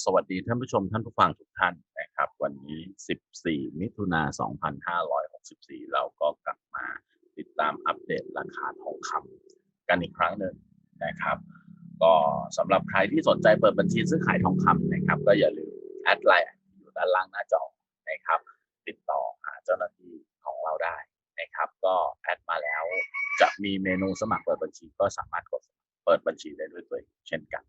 ็สวัสดีท่านผู้ชมท่านผู้ฟังทุกท่านนะครับ วันนี้ 14 มิถุนา2564 เราก็กลับมาติดตามอัปเดตราคาทองคำกันอีกครั้งหนึ่งนะครับ ก็สำหรับใครที่สนใจเปิดบัญชีซื้อขายทองคำนะครับ ก็อย่าลืมแอดไลน์อยู่ด้านล่างหน้าจอนะครับ ติดต่อหาเจ้าหน้าที่ของเราได้นะครับ ก็แอดมาแล้วจะมีเมนูสมัครเปิดบัญชีก็สามารถกดเปิดบัญชีได้ด้วยตัวเองเช่นกัน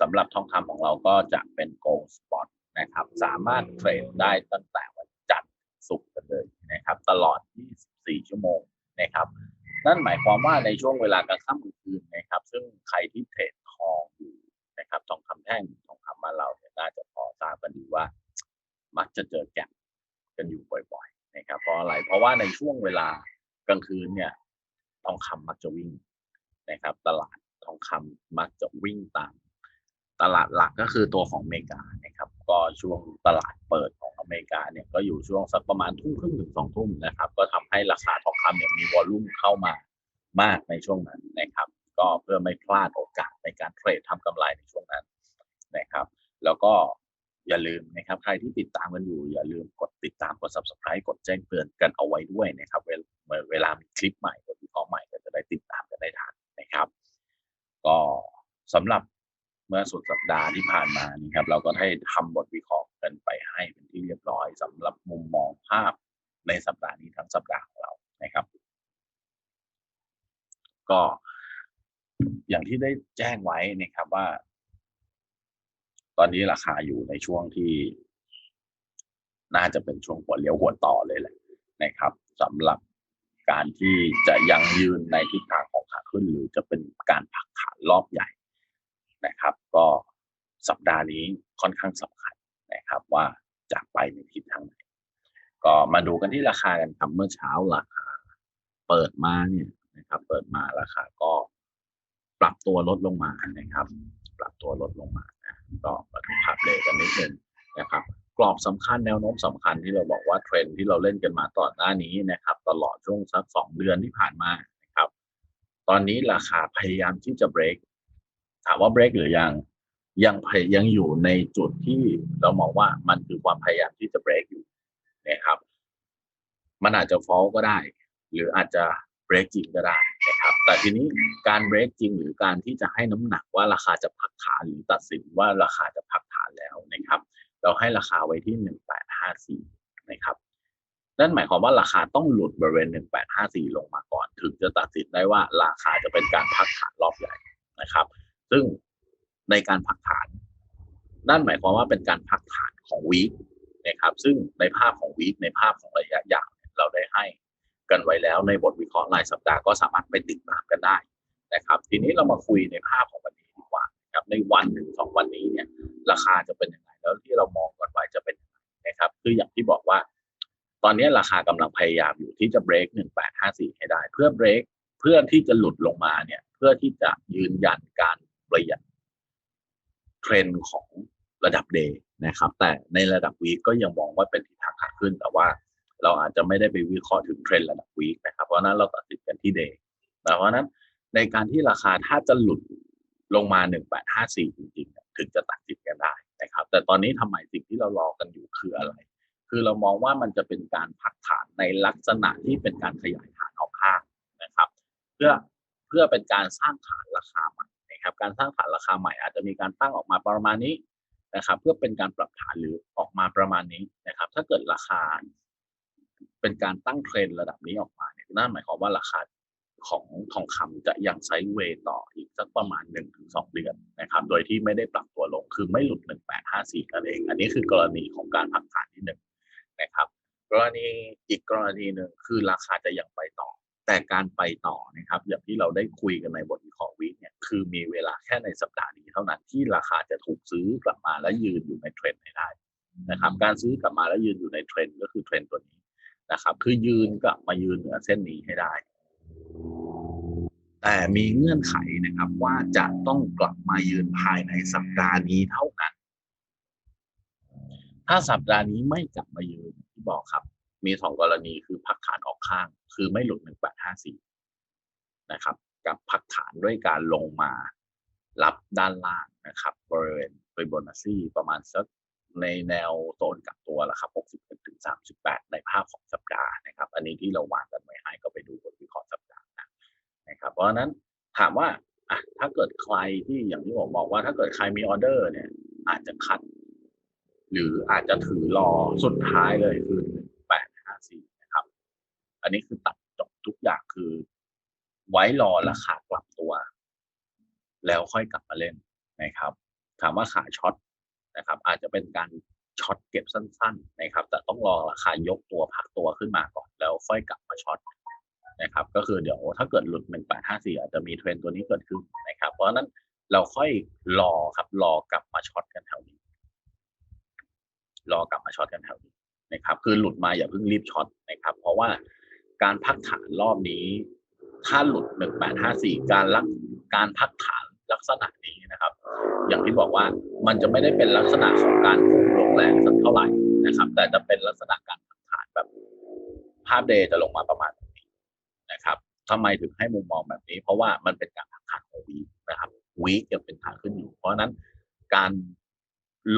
สำหรับทองคำของเราก็จะเป็น Gold Spot นะครับ สามารถเทรดได้ตั้งแต่วันจันทร์ศุกร์กันเลยนะครับ ตลอด 24 ชั่วโมงนะครับ นั่นหมายความว่าในช่วงเวลากลางค่ำกลางคืนนะครับ ซึ่งใครที่เทรดทองอยู่นะครับ ทองคำแท่งทองคำมาเราเนี่ยน่าจะพอทราบกันดีว่า มักจะเจอแกลกันอยู่บ่อยๆนะครับ เพราะอะไร เพราะว่าในช่วงเวลากลางคืนเนี่ย ทองคำมักจะวิ่งนะครับ ตลาดทองคำมักจะวิ่งตาม ตลาดหลักก็คือตัวของอเมริกานะครับ ก็ช่วงตลาดเปิดของอเมริกาเนี่ยก็อยู่ช่วงสักประมาณทุ่มครึ่งถึงสองทุ่มนะครับ ก็ทำให้ราคาทองคำเนี่ยมีวอลลุ่มเข้ามามากในช่วงนั้นนะครับ ก็เพื่อไม่พลาดโอกาสในการเทรดทำกำไรในช่วงนั้นนะครับ แล้วก็อย่าลืมนะครับ ใครที่ติดตามกันอยู่ อย่าลืมกดติดตามกด subscribe กดแจ้งเตือนกันเอาไว้ด้วยนะครับ เวลาเวลามีคลิปใหม่บทวิเคราะห์ใหม่ก็จะได้ติดตามกันได้ทันนะครับ ก็สำหรับ เมื่อสุดสัปดาห์ที่ผ่านมานี่ครับเราก็ได้ทำบทวิเคราะห์กันไปให้เป็นที่เรียบร้อยสำหรับมุมมองภาพในสัปดาห์นี้ทั้งสัปดาห์ของเรานะครับ ก็อย่างที่ได้แจ้งไว้นะครับว่า ตอนนี้ราคาอยู่ในช่วงที่ น่าจะเป็นช่วงหัวเลี้ยวหัวต่อเลยแหละนะครับสำหรับการที่จะยังยืนในทิศทางของขาขึ้น หรือจะเป็นการผักขานรอบใหญ่ นะครับ ก็สัปดาห์นี้ค่อนข้างสำคัญนะครับว่าจะไปในทิศทางไหนก็มาดูกันที่ราคากันครับเมื่อเช้าราคาเปิดมาเนี่ยนะครับ เปิดมาราคาก็ปรับตัวลดลงมานะครับ ปรับตัวลดลงมานะก็มาดูภาพเลขกันนิดนึงนะครับ กรอบสำคัญแนวโน้มสำคัญที่เราบอกว่าเทรนที่เราเล่นกันมาต่อนหน้านี้นะครับ ตลอดช่วงสักสองเดือนที่ผ่านมานะครับ ตอนนี้ราคาพยายามที่จะเบรก ถามว่าเบรกหรือยังยังพยยังอยู่ในจุดที่เรามองว่ามันคือความพยายามที่จะเบรกอยู่นะครับ มันอาจจะฟอลก็ได้ หรืออาจจะเบรกจริงก็ได้นะครับ แต่ทีนี้การเบรกจริงหรือการที่จะให้น้ำหนักว่าราคาจะพักฐานหรือตัดสินว่าราคาจะพักฐานแล้วนะครับ เราให้ราคาไว้ที่หนึ่งแปดห้าสี่นะครับนั่นหมายความว่าราคาต้องหลุดบริเวณหนึ่งแปดห้าสี่ลงมาก่อน ถึงจะตัดสินได้ว่าราคาจะเป็นการพักฐานรอบใหญ่นะครับ ซึ่งในการพักฐาน นั่นหมายความว่าเป็นการพักฐานของวีคนะครับ ซึ่งในภาพของวีคในภาพของระยะยาวเราได้ให้กันไว้แล้วในบทวิเคราะห์รายสัปดาห์ก็สามารถไปติดตามกันได้นะครับ ทีนี้เรามาคุยในภาพของวันนี้ดีกว่านครับในวันหนึ่งสองวันนี้เนี่ย ราคาจะเป็นยังไงแล้วที่เรามองกันไว้จะเป็นยังไงนะครับ คืออย่างที่บอกว่า ตอนนี้ราคากำลังพยายามอยู่ที่จะเบรกหนึ่งแปดห้าสี่ให้ได้ เพื่อเบรกเพื่อที่จะหลุดลงมาเนี่ย เพื่อที่จะยืนยันการ เทรนด์ของระดับเดย์นะครับ แต่ในระดับวีก็ยังมองว่าเป็นทิศทางขาขึ้น แต่ว่าเราอาจจะไม่ได้ไปวิเคราะห์ถึงเทรนด์ระดับวีคนะครับเพราะนั้นเราตัดสินกันที่เดย์แต่เพราะนั้นในการที่ราคาถ้าจะหลุดลงมา 1854 จริงๆ ถึงจะตัดสินกันได้นะครับ แต่ตอนนี้ทำไมสิ่งที่เรารอกันอยู่คืออะไร คือเรามองว่ามันจะเป็นการพักฐานในลักษณะที่เป็นการขยายฐานออกข้างนะครับ เพื่อเพื่อเป็นการสร้างฐานราคาใหม่ ครับการสร้างฐานราคาใหม่อาจจะมีการตั้งออกมาประมาณนี้นะครับ เพื่อเป็นการปรับฐานหรือออกมาประมาณนี้นะครับ ถ้าเกิดราคา เป็นการตั้งเทรนระดับนี้ออกมาเนี่ยนั่นหมายความว่าราคาของทองคำจะยังไซด์เวย์ต่ออีกสักประมาณ1นถึงสเดือนนะครับ โดยที่ไม่ได้ปรับตัวลงคือไม่หลุด 1854นั่นเอง อันนี้คือกรณีของการพักฐานที่หนึ่งนะครับ กรณีอีกกรณีหนึ่งคือราคาจะยังไปต่อ แต่การไปต่อนะครับ อย่างที่เราได้คุยกันในบทวิเคราะห์ คือมีเวลาแค่ในสัปดาห์นี้เท่านั้นที่ราคาจะถูกซื้อกลับมาและยืนอยู่ในเทรนด์ได้นะครับ การซื้อกลับมาและยืนอยู่ในเทรนด์ก็คือเทรนด์ตัวนี้นะครับ คือยืนกลับมายืนเหนือเส้นนี้ให้ได้ แต่มีเงื่อนไขนะครับ ว่าจะต้องกลับมายืนภายในสัปดาห์นี้เท่านั้น ถ้าสัปดาห์นี้ไม่กลับมายืนที่บอกครับ มีสองกรณีคือพักฐานออกข้าง คือไม่หลุดหนึ่งแปดห้าสี่นะครับ กับพักฐานด้วยการลงมารับด้านล่างนะครับบริเวณฟิบนัชชีประมาณสักในแนวโซนกับตัวละครับ61ถึง38 ในภาพของสัปดาห์นะครับ อันนี้ที่เราวางกันไว้ให้ก็ไปดูบทวิเคราะห์สัปดาห์นะนะครับ เพราะฉะนั้นถามว่าอะถ้าเกิดใครที่อย่างที่ผมบอกว่า ถ้าเกิดใครมีออเดอร์เนี่ย อาจจะคัด หรืออาจจะถือรอสุดท้ายเลยคือ1854 นะครับ อันนี้คือตัดจบทุกอย่างคือ ไว้รอราคากลับตัว แล้วค่อยกลับมาเล่นนะครับ ถามว่าขาช็อตนะครับ อาจจะเป็นการช็อตเก็บสั้น ๆ นะครับ แต่ต้องรอราคายกตัวพักตัวขึ้นมาก่อน แล้วค่อยกลับมาช็อตนะครับ ก็คือเดี๋ยวถ้าเกิดหลุด1854อาจจะมีเทรนตัวนี้เกิดขึ้นนะครับ เพราะฉะนั้นเราค่อยรอครับ รอกลับมาช็อตกันแถวนี้ รอกลับมาช็อตกันแถวนี้นะครับ คือหลุดมาอย่าเพิ่งรีบช็อตนะครับ เพราะว่าการพักฐานรอบนี้ ถ้าหลุด 1854 การลักการพักฐานลักษณะนี้นะครับ อย่างที่บอกว่ามันจะไม่ได้เป็นลักษณะของการพุ่งลงแรงสักเท่าไหร่นะครับ แต่จะเป็นลักษณะการพักฐานแบบภาพเดย์จะลงมาประมาณนี้นะครับทำไมถึงให้มุมมองแบบนี้ เพราะว่ามันเป็นการพักฐานของวีนะครับวียังเป็นขาขึ้นอยู่ เพราะนั้นการ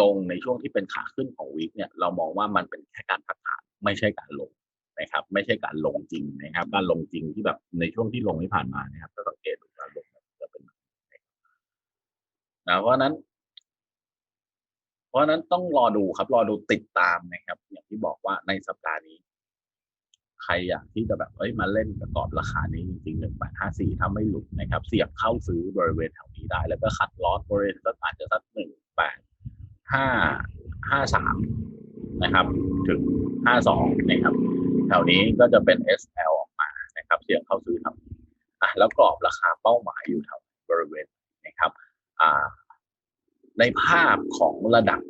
ลงในช่วงที่เป็นขาขึ้นของวีเนี่ยเรามองว่ามันเป็นแค่การพักฐานไม่ใช่การลง นะครับ ไม่ใช่การลงจริงนะครับ การลงจริงที่แบบในช่วงที่ลงที่ผ่านมานะครับถ้าสังเกตดูการลงจะเป็นนะเพราะนั้น เพราะนั้นต้องรอดูครับ รอดูติดตามนะครับ อย่างที่บอกว่าในสัปดาห์นี้ ใครอยากที่จะแบบเอ้ยมาเล่นกับกอบราคานี้จริงๆหนึ่งแปดห้าสี่ถ้าไม่หลุดนะครับ เสียบเข้าซื้อบริเวณแถวนี้ได้ แล้วก็คัดลอสบริเวณสักอาจจะสักหนึ่งแปดห้าห้าสามนะครับ ถึงห้าสองนะครับ แถวนี้ก็จะเป็น SL ออกมานะครับ เสี่ยงเข้าซื้อทำอะแล้วกรอบราคาเป้าหมายอยู่แถวบริเวณนะครับอ่าในภาพของระดับ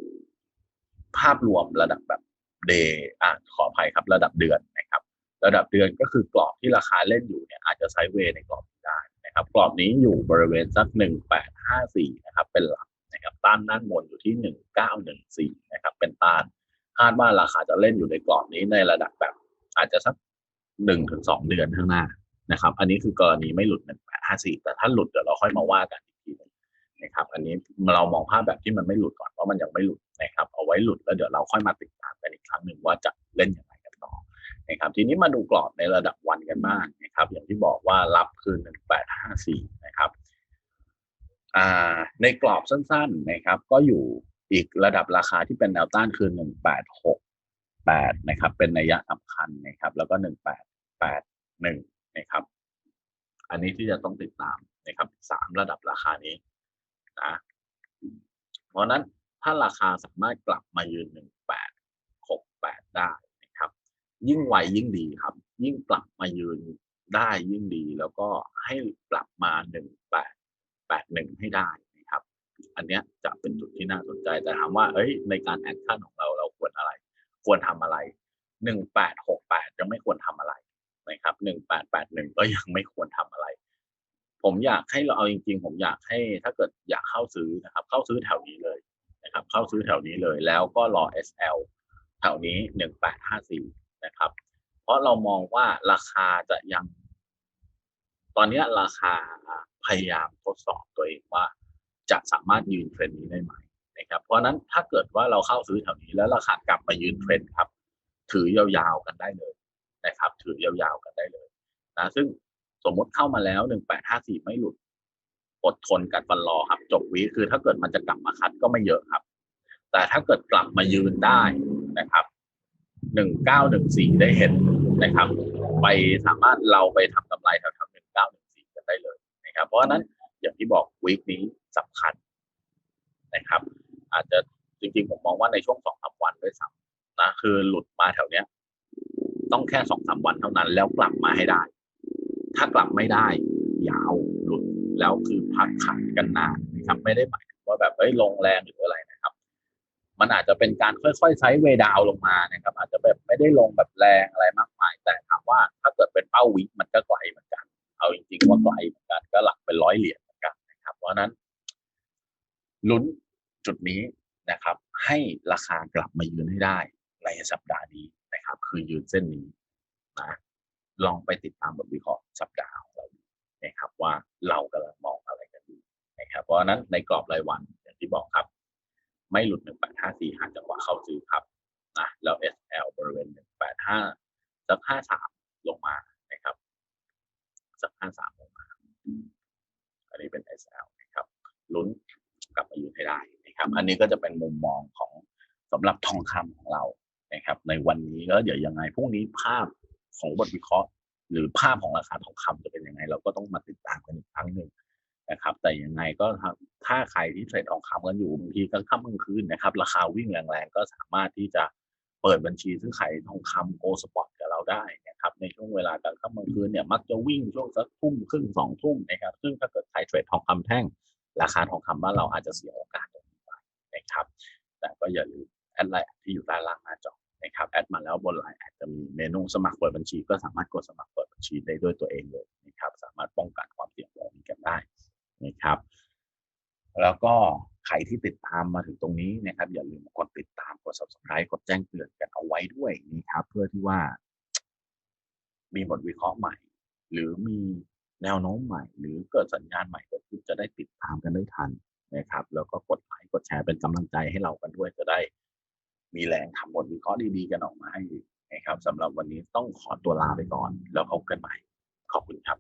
ภาพรวมระดับแบบเดย์อะขออภัยครับระดับเดือนนะครับ ระดับเดือนก็คือกรอบที่ราคาเล่นอยู่เนี่ยอาจจะไซด์เวย์ในกรอบนี้ได้นะครับกรอบนี้อยู่บริเวณสักหนึ่งแปดห้าสี่นะครับ เป็นหลักนะครับต้านด้านบนอยู่ที่หนึ่งเก้าหนึ่งสี่นะครับ เป็นต้านคาดว่าราคาจะเล่นอยู่ในกรอบนี้ในระดับแบบ อาจจะสักหนึ่งถึงสองเดือนข้างหน้านะครับ อันนี้คือกรณีไม่หลุดหนึ่งแปดห้าสี่แต่ถ้าหลุดเดี๋ยวเราค่อยมาว่ากันอีกทีนึงนะครับ อันนี้เรามองภาพแบบที่มันไม่หลุดก่อนเพรามันยังไม่หลุดนะครับ เอาไว้หลุดแล้วเดี๋ยวเราค่อยมาติดตามกันอีกครั้งหนึ่งว่าจะเล่นยังไงกันต่อนะครับ ทีนี้มาดูกรอบในระดับวันกันบ้างนะครับ อย่างที่บอกว่ารับคือหนึ่งแปดห้าสี่นะครับอ่าในกรอบสั้น ๆนะครับ ก็อยู่อีกระดับราคาที่เป็นแนวต้านคือห แปดนะครับเป็นนัยยะสำคัญนะครับ แล้วก็หนึ่งแปดแปดหนึ่งนะครับ อันนี้ที่จะต้องติดตามนะครับสามระดับราคานี้นะเพราะนั้นถ้าราคาสามารถกลับมายืนหนึ่งแปดหกแปดได้นะครับ ยิ่งไวยิ่งดีครับ ยิ่งกลับมายืนได้ยิ่งดี แล้วก็ให้ปรับมาหนึ่งแปดแปดหนึ่งให้ได้นะครับ อันเนี้ยจะเป็นจุดที่น่าสนใจแต่ถามว่าเอ้ยในการแอคชั่นของเรา ควรอะไรควรทำอะไรหนึ่งแปดหกแปดจะไม่ควรทำอะไรนะครับหนึ่งแปดแปดหนึ่งก็ยังไม่ควรทำอะไร ผมอยากให้เราเอาจริง ๆ ผมอยากให้ถ้าเกิดอยากเข้าซื้อนะครับ เข้าซื้อแถวนี้เลยนะครับ เข้าซื้อแถวนี้เลย แล้วก็รอ SL แถวนี้หนึ่งแปดห้าสี่นะครับ เพราะเรามองว่าราคาจะยัง ตอนนี้ราคาพยายามทดสอบตัวเองว่า จะสามารถยืนเทรนด์นี้ได้ไหม นะครับเพราะนั้นถ้าเกิดว่าเราเข้าซื้อแถวนี้แล้วราคากลับมายืนเทรนด์ครับ ถือยาวๆกันได้เลยนะครับ ถือยาวๆกันได้เลยนะซึ่งสมมติเข้ามาแล้วหนึ่งแปดห้าสี่ไม่หลุดอดทนกัดฟันรอครับ จบวีคือถ้าเกิดมันจะกลับมาคัดก็ไม่เยอะครับ แต่ถ้าเกิดกลับมายืนได้นะครับหนึ่งเก้าหนึ่งสี่ได้เห็นนะครับ ไปสามารถเราไปทำกำไรแถวๆหนึ่งเก้าหนึ่งสี่กันได้เลยนะครับ เพราะฉะนั้นอย่างที่บอกวีคนี้สำคัญนะครับ อาจจะจริงๆ ผมมองว่าในช่วงสองสามวันด้วยซ้ำนะคือหลุดมาแถวเนี้ย ต้องแค่สองสามวันเท่านั้น แล้วกลับมาให้ได้ ถ้ากลับไม่ได้ยาวหลุดแล้วคือพักขันกันนานนะครับไม่ได้หมายถึงว่าแบบเอ้ยลงแรงหรืออะไรนะครับ มันอาจจะเป็นการค่อยๆไซด์เวดาวลงมานะครับ อาจจะแบบไม่ได้ลงแบบแรงอะไรมากมาย แต่ถามว่าถ้าเกิดเป็นเป้าวิมันก็ไกลเหมือนกัน เอาจริงๆว่าไกลเหมือนกันก็หลักเป็นร้อยเหรียญเหมือนกันนะครับ เพราะนั้นลุ้น จุดนี้นะครับ ให้ราคากลับมายืนให้ได้ในสัปดาห์นี้นะครับ คือยืนเส้นนี้นะลองไปติดตามบทวิเคราะห์สัปดาห์ของเราดูนะครับ ว่าเรากำลังมองอะไรกันอยู่นะครับ เพราะฉะนั้นในกรอบรายวันอย่างที่บอกครับ ไม่หลุด 1854หาจังหวะเข้าซื้อครับนะแล้ว SL บริเวณ 185สัก53 ลงมานะครับสัก53 ลงมา อันนี้เป็น SL นะครับลุ้นกลับมายู่ให้ได้ ครับ อันนี้ก็จะเป็นมุมมองของสำหรับทองคำของเรานะครับ ในวันนี้แล้วเดี๋ยวยังไงพรุ่งนี้ภาพของบทวิเคราะห์ หรือภาพของราคาทองคำจะเป็นยังไง เราก็ต้องมาติดตามกันอีกครั้งหนึ่งนะครับ แต่ยังไงก็ถ้าใครที่เทรดทองคำกันอยู่บางทีกลางค่ำกลางคืนนะครับ ราคาวิ่งแรงๆก็สามารถที่จะเปิดบัญชีซื้อขายทองคำโกสปอร์ตกับเราได้นะครับ ในช่วงเวลากลางค่ำกลางคืนเนี่ยมักจะวิ่งช่วงสักทุ่มครึ่งสองทุ่มนะครับ ซึ่งถ้าเกิดใครเทรดทองคำแท่ง ราคาทองคำบ้านเราอาจจะเสียโอกาส นะครับแต่ก็อย่าลืมแอดไลน์ที่อยู่ด้านล่างหน้าจอนะครับแอดมาแล้วบนไลน์อาจจะมีเมนูสมัครเปิดบัญชี ก็สามารถกดสมัครเปิดบัญชีได้ด้วยตัวเองเลยนะครับสามารถป้องกันความเสี่ยงเหล่านี้กันได้นะครับ แล้วก็ใครที่ติดตามมาถึงตรงนี้นะครับ อย่าลืมกดติดตามกด subscribe กดแจ้งเตือนกันเอาไว้ด้วยนะครับ เพื่อที่ว่า มีบทวิเคราะห์ใหม่ หรือมีแนวโน้มใหม่ หรือเกิดสัญญาณใหม่เกิดขึ้นจะได้ติดตามกันได้ทัน นะครับ แล้วก็กดไลค์กดแชร์เป็นกำลังใจให้เรากันด้วยจะได้ มีแรงทำบทวิเคราะห์ดีๆกันออกมาให้นะครับสำหรับวันนี้ต้องขอตัวลาไปก่อน แล้วพบกันใหม่ ขอบคุณครับ